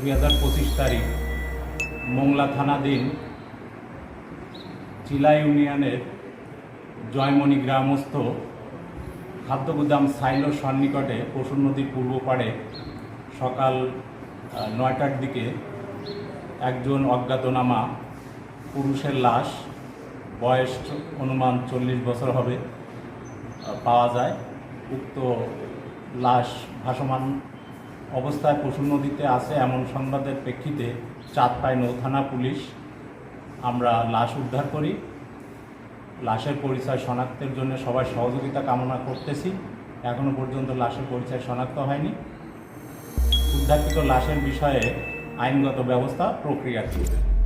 দুই হাজার পঁচিশ তারিখ, মোংলা থানাধীন চিলা ইউনিয়নের জয়মণি গ্রামস্থ খাদ্যগুদাম সাইলো সন্নিকটে পশুর নদীর পূর্ব পাড়ে সকাল নয়টার দিকে একজন অজ্ঞাতনামা পুরুষের লাশ, বয়স অনুমান চল্লিশ বছর হবে পাওয়া যায়। উক্ত লাশ ভাসমান অবস্থায় পশু নদীতে আসে এমন সংবাদের প্রেক্ষিতে চাঁদপাই নৌথানা পুলিশ। আমরা লাশ উদ্ধার করি। লাশের পরিচয় শনাক্তের জন্য সবাই সহযোগিতা কামনা করতেছি। এখনও পর্যন্ত লাশের পরিচয় শনাক্ত হয়নি। উদ্ধারকৃত লাশের বিষয়ে আইনগত ব্যবস্থা প্রক্রিয়াধীন।